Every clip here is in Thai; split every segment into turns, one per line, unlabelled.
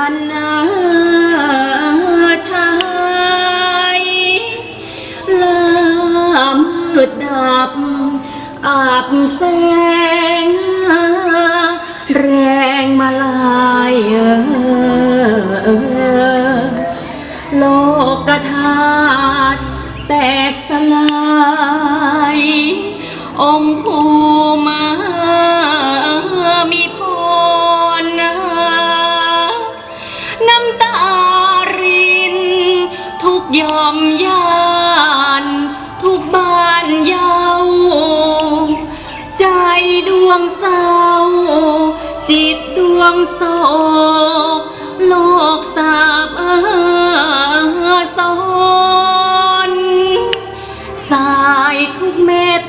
านนาไทยลามืดดับอาบแสง มยานทุกบ้านเยาใจดวงเศร้า จิตดวงโศกโลกสาบเออสอนสายทุกเม็ด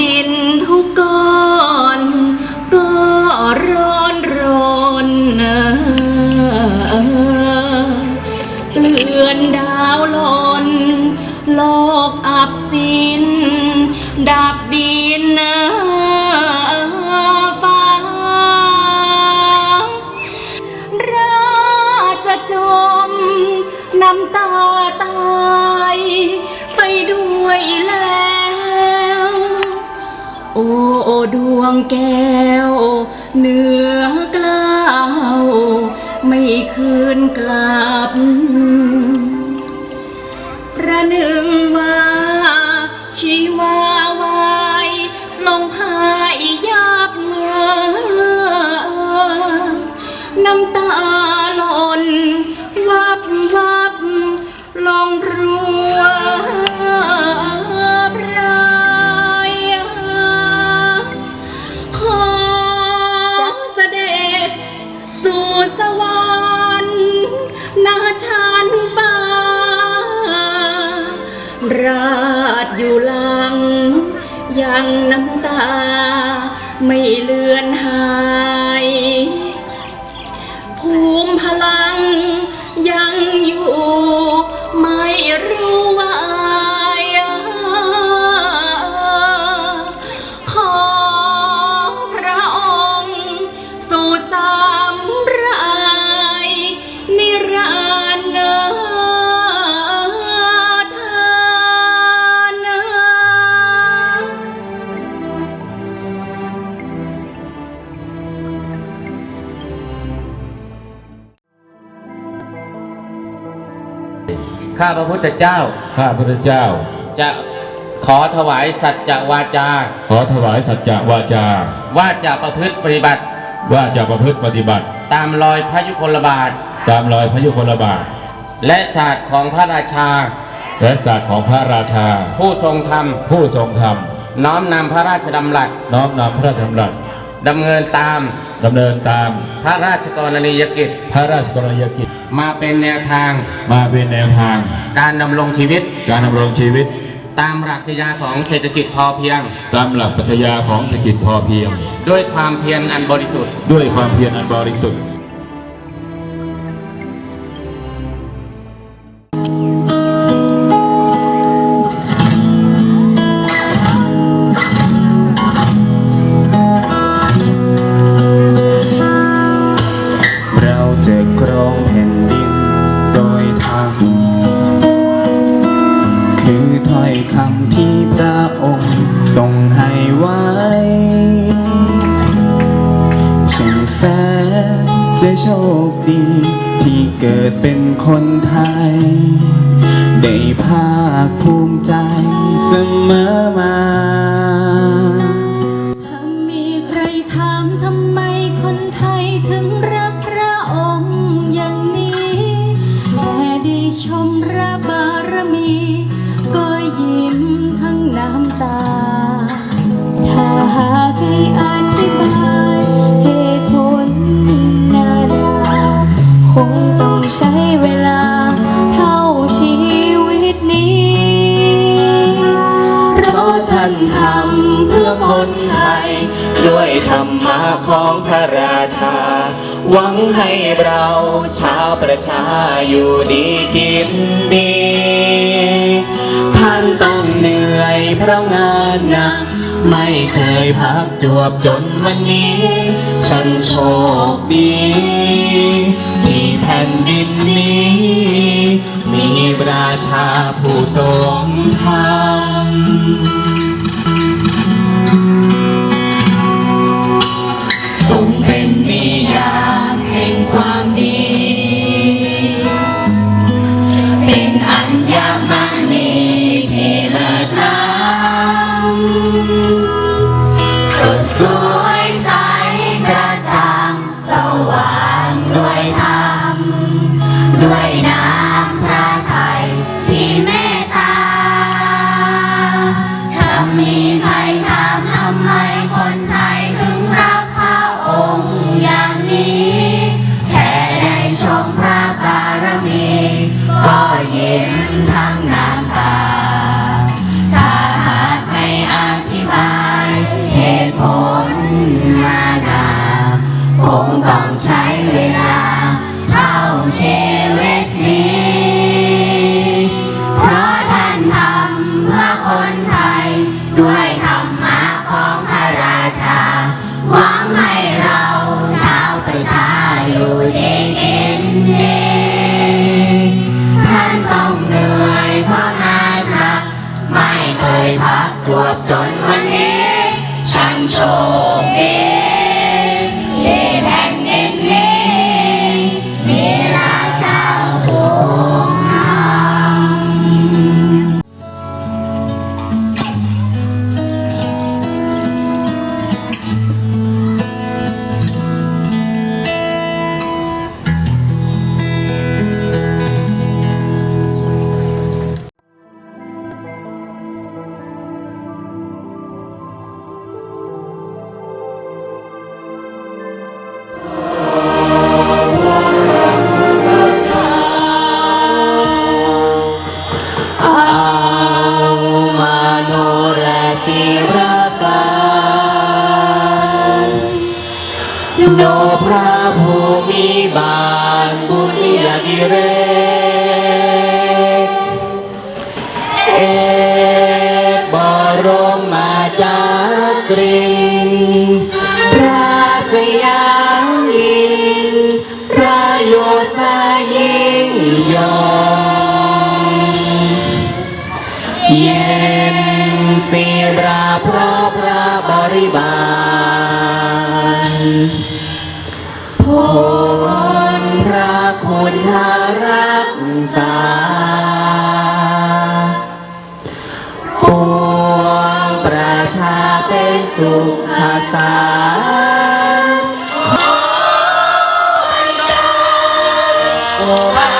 ดินทุกก้อนาตายไปด้วยแล้ว โอ้ดวงแก้วเหนือกล้าวไม่คืนกลับ ประหนึ่งว่า ไม่เลือนหา ข้า
พระพุทธเจ้า
ข้าพระเจ้า
จะขอถวายสัจจวาจา
ขอถวายสัจจะวาจา
ว่าจะประพฤติปฏิบัติ
ว่าจะประพฤติปฏิบัติ
ตามรอยพระยุคลบาท
ตามรอยพระยุคลบาท
และศาสตร์ของพระราชา
และศาสตร์ของพระราชา
ผู้ทรงธรรม
ผู้ทรงธรรม
น้อมนำพระราชดำรัส
น้อมนำพระราชดำรัส
ดำเนินตาม
ดำเนินตาม
พระราชกรณียกิจ
พระราชกรณียกิจ
มาเป็นแนวทาง
มาเป็นแนวทาง
การดำรงชีวิต
การดำรงชีวิต
ตามหลักปรัชญาของเศรษฐกิจพอเพียง
ตามหลักปรัชญาของเศรษฐกิจพอเพียง
ด้วยความเพียรอันบริสุทธิ์
ด้วยความเพียรอันบริสุทธิ์
โชคดี ที่เกิดเป็นคนไทย ได้ภาคภูมิใจเสมอมา
ถ้ามีใครถามทำไมคนไทยถึงรัก งต้องใช้เวลาเท่าชีวิตนี้
เพราะท่านทำเพื่อคนไทย ด้วยธรรมะของพระราชา หวังให้เราชาวประชาอยู่ดีกินดี ท่านต้องเหนื่อยเพราะงานหนักไม่เคยพักจวบจนวันนี้ ฉันโชคดี แผ่นดินนี้ มีราชาผู้ทรงธรรมทรงเป็นนิยามแห่งความดี เป็นอัญมณีที่เลิศล้ำ งต้องใช้เวลา เท่าชีวิตนี้ เพราะท่านทำเพื่อคนไทย ด้วยธรรมะของพระราชา หวังให้เราชาวประชาอยู่ดีกินดีท่านต้องเหนื่อยเพราะงานหนัก ไม่เคยพักจวบจนวันนี้ ฉันโชคดี ศิรการโนพระภูมิบาลบุญญาธิเร ศิราพระพระบริบาลพลพระคุณรักษาปวงประชาเป็นสุขสาขอให้การ